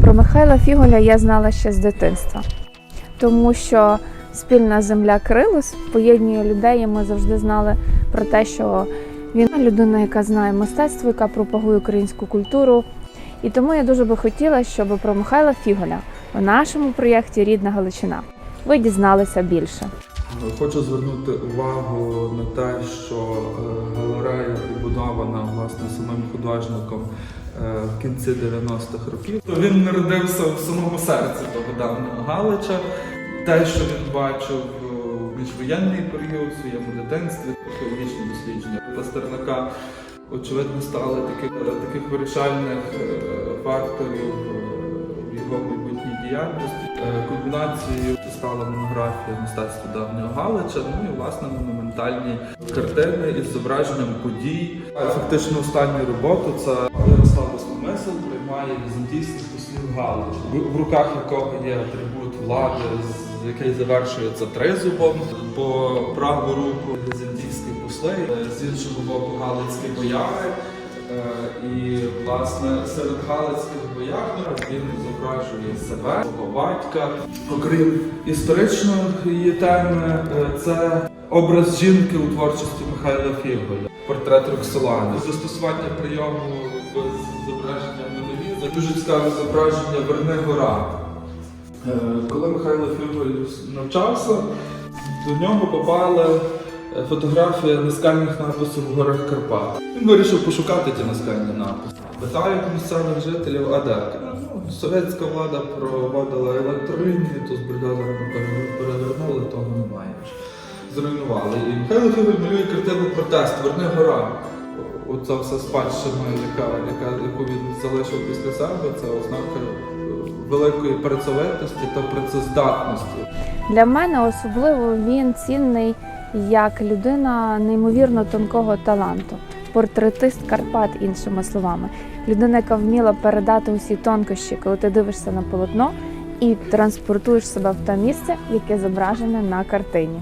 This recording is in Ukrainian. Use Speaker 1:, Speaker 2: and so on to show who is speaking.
Speaker 1: Про Михайла Фіголя я знала ще з дитинства, тому що спільна земля Крилус поєднує людей. і Ми завжди знали про те, що він людина, яка знає мистецтво, яка пропагує українську культуру. І тому я дуже би хотіла, щоб про Михайла Фіголя у нашому проєкті Рідна Галичина ви дізналися більше.
Speaker 2: Хочу звернути увагу на те, що е, галерея побудована власне самим художником е, в кінці 90-х років. Він народився в самому серці того давнього Галича. Те, що він бачив е, в міжвоєнний період в своєму дитинстві, археологічні дослідження Пастернака, очевидно, стали таких, таких вирішальних факторів в його майбутній діяльності. Е, Кульмінацією стала монографія мистецтва давнього Галича, ну і власне монументальні картини із зображенням подій. Е, Фактично останню роботу це Ярослав Смисл приймає візантійських послів Галича, в- руках якого є атрибут влади, який завершується тризубом. По праву руку візантійські посли, е, з іншого боку галицькі бояри. Е, І власне серед галицьких бояр він зображує себе, свого батька. Окрім історичної теми, е, це образ жінки у творчості Михайла Фіголя, портрет Роксолани. Застосування прийому з зображенням на дуже цікаве зображення Верни гора. Е, Коли Михайло Фіголь навчався, до нього попали е, фотографії наскальних написів в горах Карпат. Він вирішив пошукати ті наскальні написи. Питають місцевих жителів, а де? Ну, совєтська влада проводила електролінії, то з бульдозерами пере- перевернули, того немає. Зруйнували. І Михайло Фіголь малює картину протест Верни гора. Оця вся спадщина, яка, яка, яку він залишив після себе, це ознака великої працьовитості та працездатності.
Speaker 1: Для мене особливо він цінний як людина неймовірно тонкого таланту, портретист Карпат, іншими словами, людина, яка вміла передати усі тонкощі, коли ти дивишся на полотно і транспортуєш себе в те місце, яке зображене на картині.